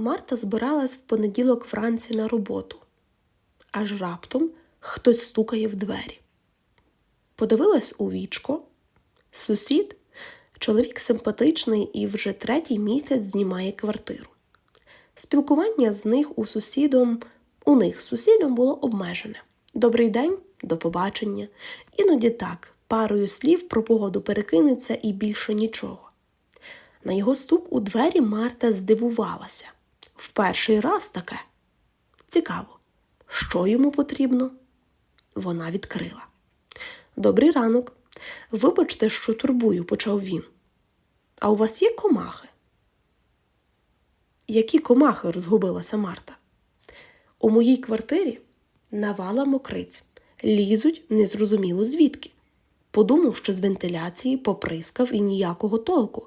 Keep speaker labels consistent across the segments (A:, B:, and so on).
A: Марта збиралась в понеділок вранці на роботу, аж раптом хтось стукає в двері. Подивилась у вічко. Сусід, чоловік симпатичний і вже третій місяць знімає квартиру. Спілкування з них у сусідом, у них з сусідом було обмежене. Добрий день, до побачення. Іноді так, парою слів про погоду перекинуться і більше нічого. На його стук у двері Марта здивувалася. В перший раз таке. Цікаво, що йому потрібно? Вона відкрила. Добрий ранок. Вибачте, що турбую, почав він. А у вас є комахи? Які комахи? розгубилася Марта. У моїй квартирі навала мокриць, лізуть незрозуміло звідки. Подумав, що з вентиляції поприскав і ніякого толку.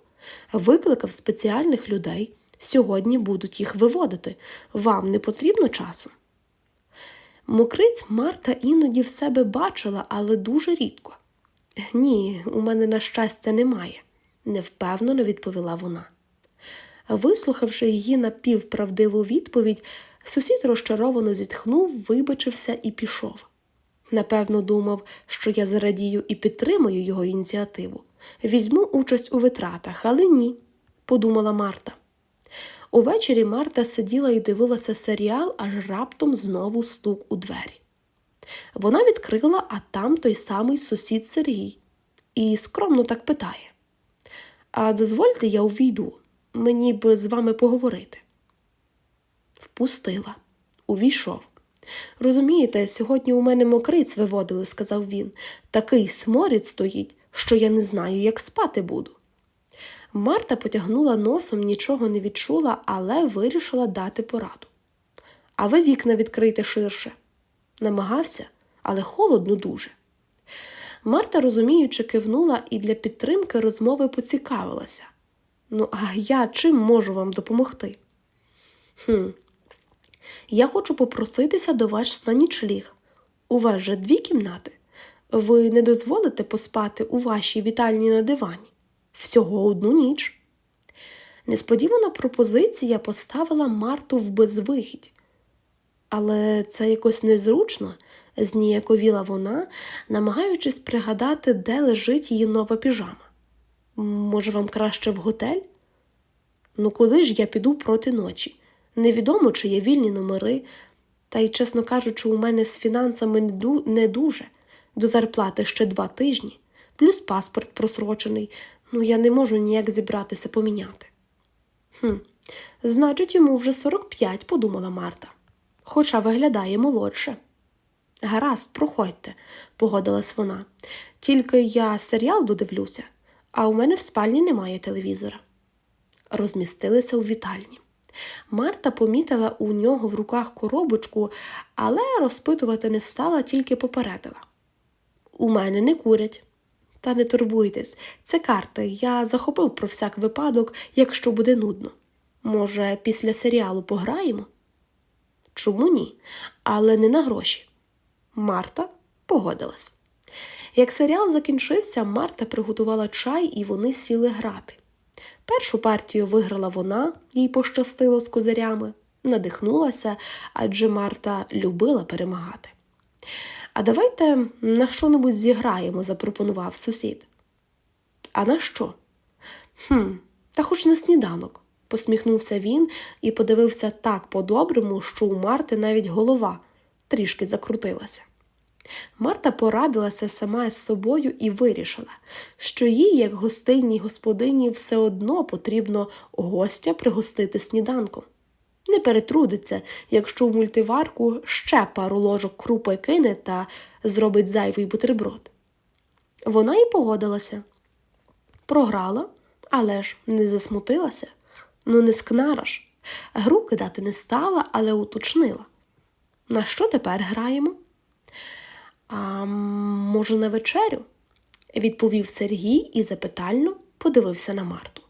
A: Викликав спеціальних людей. Сьогодні будуть їх виводити. Вам не потрібно часу. Мокриць Марта іноді в себе бачила, але дуже рідко. Ні, у мене, на щастя, немає, невпевнено відповіла вона. Вислухавши її напівправдиву відповідь, сусід розчаровано зітхнув, вибачився і пішов. Напевно, думав, що я зарадію і підтримую його ініціативу. Візьму участь у витратах, але ні, подумала Марта. Увечері Марта сиділа і дивилася серіал, аж раптом знову стук у двері. Вона відкрила, а там той самий сусід Сергій, і скромно так питає: А дозвольте, я увійду, мені б з вами поговорити. Впустила, увійшов. Розумієте, сьогодні у мене мокриць виводили, сказав він. Такий сморід стоїть, що я не знаю, як спати буду. Марта потягнула носом, нічого не відчула, але вирішила дати пораду. А ви вікна відкрийте ширше. Намагався, але холодно дуже. Марта, розуміючи, кивнула і для підтримки розмови поцікавилася. Ну, а я чим можу вам допомогти? Хм, я хочу попроситися до вас на нічліг. У вас же дві кімнати. Ви не дозволите поспати у вашій вітальні на дивані? Всього одну ніч. Несподівана пропозиція поставила Марту в безвихідь. Але це якось незручно, зніяковіла вона, намагаючись пригадати, де лежить її нова піжама. Може, вам краще в готель? Ну, куди ж я піду проти ночі? Невідомо, чи є вільні номери, та й, чесно кажучи, у мене з фінансами не дуже. До зарплати ще два тижні, плюс паспорт просрочений, ну я не можу ніяк зібратися поміняти. Хм, значить, йому вже 45, подумала Марта, хоча виглядає молодше. Гаразд, проходьте, погодилась вона. Тільки я серіал додивлюся, а у мене в спальні немає телевізора. Розмістилися у вітальні. Марта помітила у нього в руках коробочку, але розпитувати не стала, тільки попередила. У мене не курять. Та не турбуйтесь, це карти. Я захопив про всяк випадок, якщо буде нудно. Може, після серіалу пограємо? Чому ні? Але не на гроші. Марта погодилась. Як серіал закінчився, Марта приготувала чай і вони сіли грати. Першу партію виграла вона, їй пощастило з козирями, надихнулася, адже Марта любила перемагати. А давайте на що-небудь зіграємо, запропонував сусід. А на що? «Хм, Та хоч на сніданок, посміхнувся він і подивився так по-доброму, що у Марти навіть голова трішки закрутилася. Марта порадилася сама з собою і вирішила, що їй, як гостинній господині, все одно потрібно гостя пригостити сніданком. Не перетрудиться, якщо в мультиварку ще пару ложок крупи кине та зробить зайвий бутерброд. Вона й погодилася. Програла, але ж не засмутилася. Ну, не скнара ж. Гру кидати не стала, але уточнила. На що тепер граємо? А може, на вечерю? відповів Сергій і запитально подивився на Марту.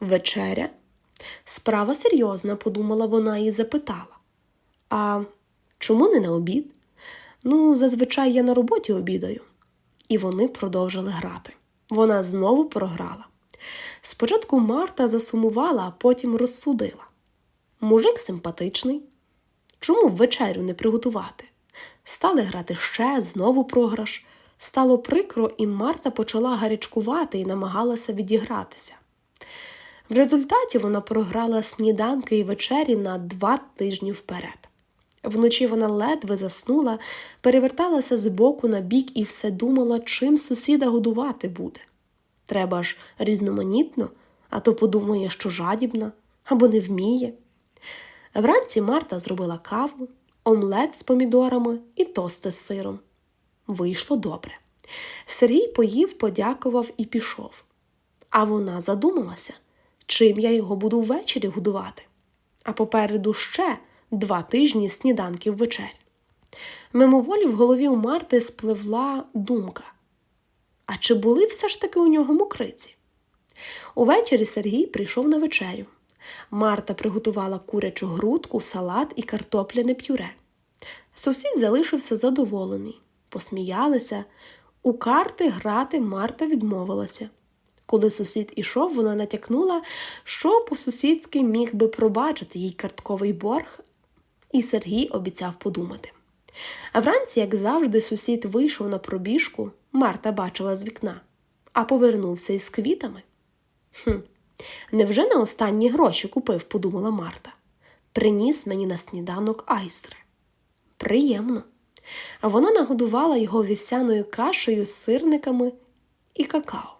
A: Вечеря? Справа серйозна, подумала вона і запитала. А чому не на обід? Ну, зазвичай я на роботі обідаю. І вони продовжили грати. Вона знову програла. Спочатку Марта засумувала, а потім розсудила. Мужик симпатичний. Чому вечерю не приготувати? Стали грати ще, знову програш. Стало прикро, і Марта почала гарячкувати і намагалася відігратися. В результаті вона програла сніданки і вечері на два тижні вперед. Вночі вона ледве заснула, переверталася з боку на бік і все думала, чим сусіда годувати буде. Треба ж різноманітно, а то подумає, що жадібна або не вміє. Вранці Марта зробила каву, омлет з помідорами і тости з сиром. Вийшло добре. Сергій поїв, подякував і пішов. А вона задумалася, чим я його буду ввечері годувати. А попереду ще два тижні сніданків вечер. Мимоволі в голові у Марти спливла думка. А чи були все ж таки у нього мокриці? Увечері Сергій прийшов на вечерю. Марта приготувала курячу грудку, салат і картопляне пюре. Сусід залишився задоволений, посміялися. У карти грати Марта відмовилася. Коли сусід ішов, вона натякнула, що по-сусідськи міг би пробачити їй картковий борг, і Сергій обіцяв подумати. А вранці, як завжди, сусід вийшов на пробіжку, Марта бачила з вікна, а повернувся із квітами. Хм, невже на останні гроші купив, подумала Марта. Приніс мені на сніданок айстри. Приємно. А вона нагодувала його вівсяною кашею з сирниками і какао.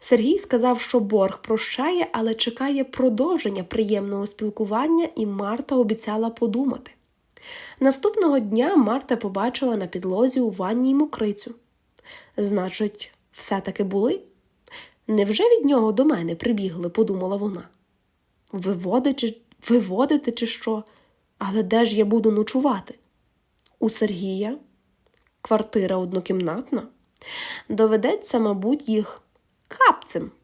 A: Сергій сказав, що борг прощає, але чекає продовження приємного спілкування, і Марта обіцяла подумати. Наступного дня Марта побачила на підлозі у ванні й мокрицю. Значить, все-таки були? Невже від нього до мене прибігли, подумала вона. Виводити, виводити чи що? Але де ж я буду ночувати? У Сергія? Квартира однокімнатна? Доведеться, мабуть, їх kaptım.